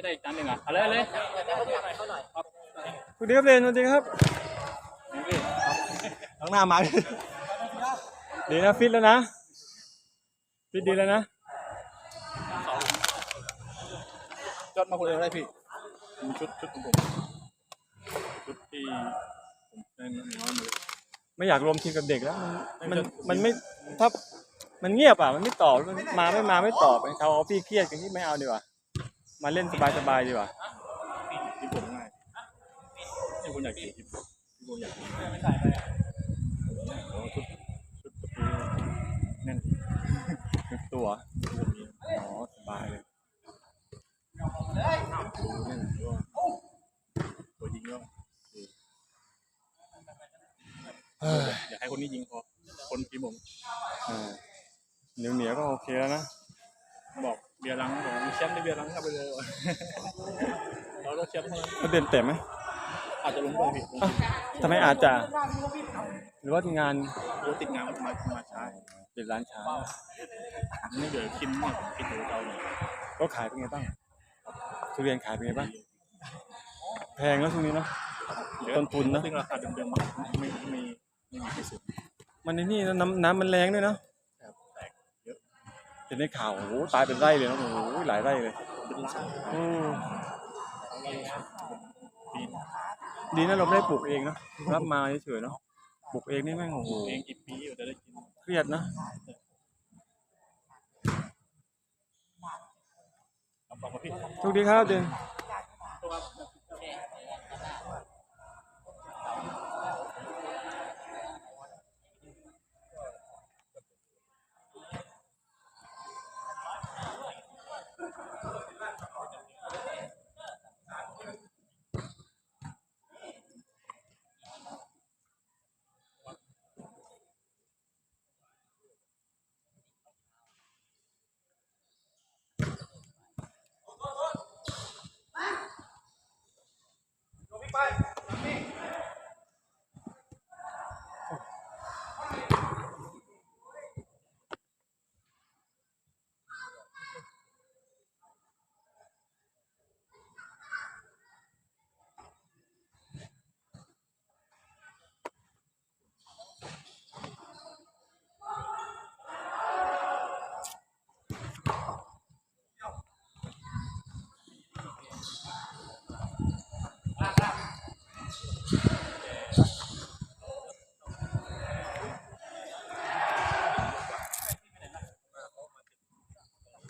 ไม่ได้อีกจานหนึ่งอะเอาเลยเอาเลยสวัสดีครับเรนสวัสดีครับข้างหน้ามาดีนะฟิตแล้วนะฟิตดีแล้วนะจดมาคนเดียวได้พี่ชุดชุดของผมชุดที่ผมได้น้อยมือไม่อยากรวมทีมกับเด็กแล้วมันมันมันไม่ถ้ามันเงียบอะมันไม่ตอบมันมาไม่มาไม่ตอบเขาเอาพี่เครียดกันที่ไม่เอาดีกว่า มาเล่นสบายๆดีกว่าที่ผมง่ายที่ผมอยากกินที่ผมอยากกินโอ้ชุดชุดตะปูแน่นตัวอ๋อสบายเลยดูแน่นก็ตัวยิงก็ดีเฮ้ยอยากให้คนนี้ยิงพอคนทีมผมเหนียวเหนียวก็โอเคแล้วนะบอก เบียร์ลังบอกมีแชมป์ในเบียร์ลังกลับไปเลยว่ะเราได้แชมป์เท่านั้นแล้วเด่นเต็มไหมอาจจะลงไปผิดลงอะทำไมอาจจะ หรือว่างานโติดงานมามามาช้าปิดร้านช้าไม่เดี๋ยวคิมเนี่ยผมคิดดูเราเนี่ยก็ขายเป็นไงบ้างทุเรียนขายเป็นไงบ้าง แพงแล้วช่วงนี้เนาะ ต้นทุนนะซึ่งราคาเดิมๆมันไม่ไม่ไม่มีที่สุด มันในนี่นะน้ำน้ำมันแรงด้วยเนาะ ครับแตกเยอะ เห็นในข่าวโอ้โหตายเป็นไร่เลยนะโอ้โหหลายไร่เลยเป็นล้านอืมดีนะเราไม่ได้ปลูกเองนะรับมาเฉยๆเนาะปลูกเองนี่แม่งโอ้โหเองกี่ปีอยู่จะได้กินเครียดนะเอาบอกมาพี่โชคดีครับเดน Bye.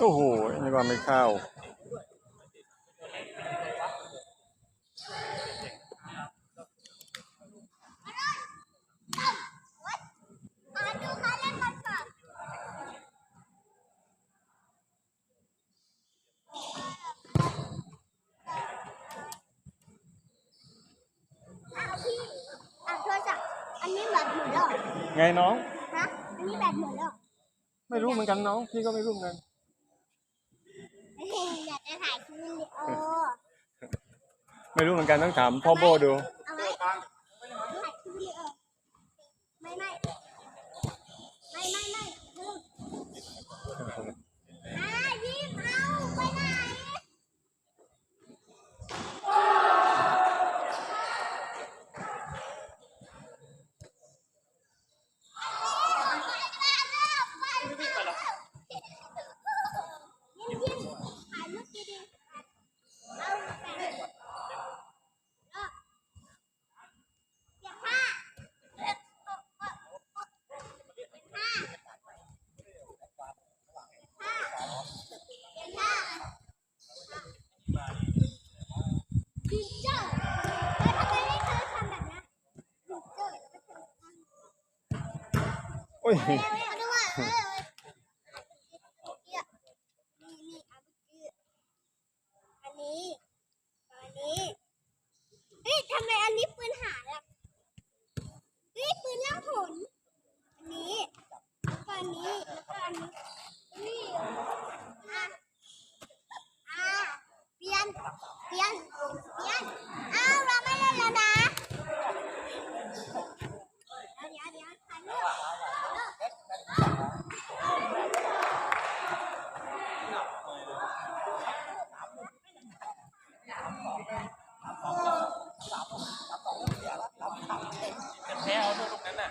โอ้โหนี่ว่าไม่เข้าอ้าวพี่อะโทรศัพท์อันนี้แบบหมดแล้วเหรอไงน้อง ฮะ อันนี้แบบหมดแล้วเหรอ ไม่รู้ ถ่ายคลิปวิดีโอ ไม่รู้เหมือนกันต้องถามพ่อโบดู 我要我要 แพ้เอาด้วยลูกนั้นน่ะ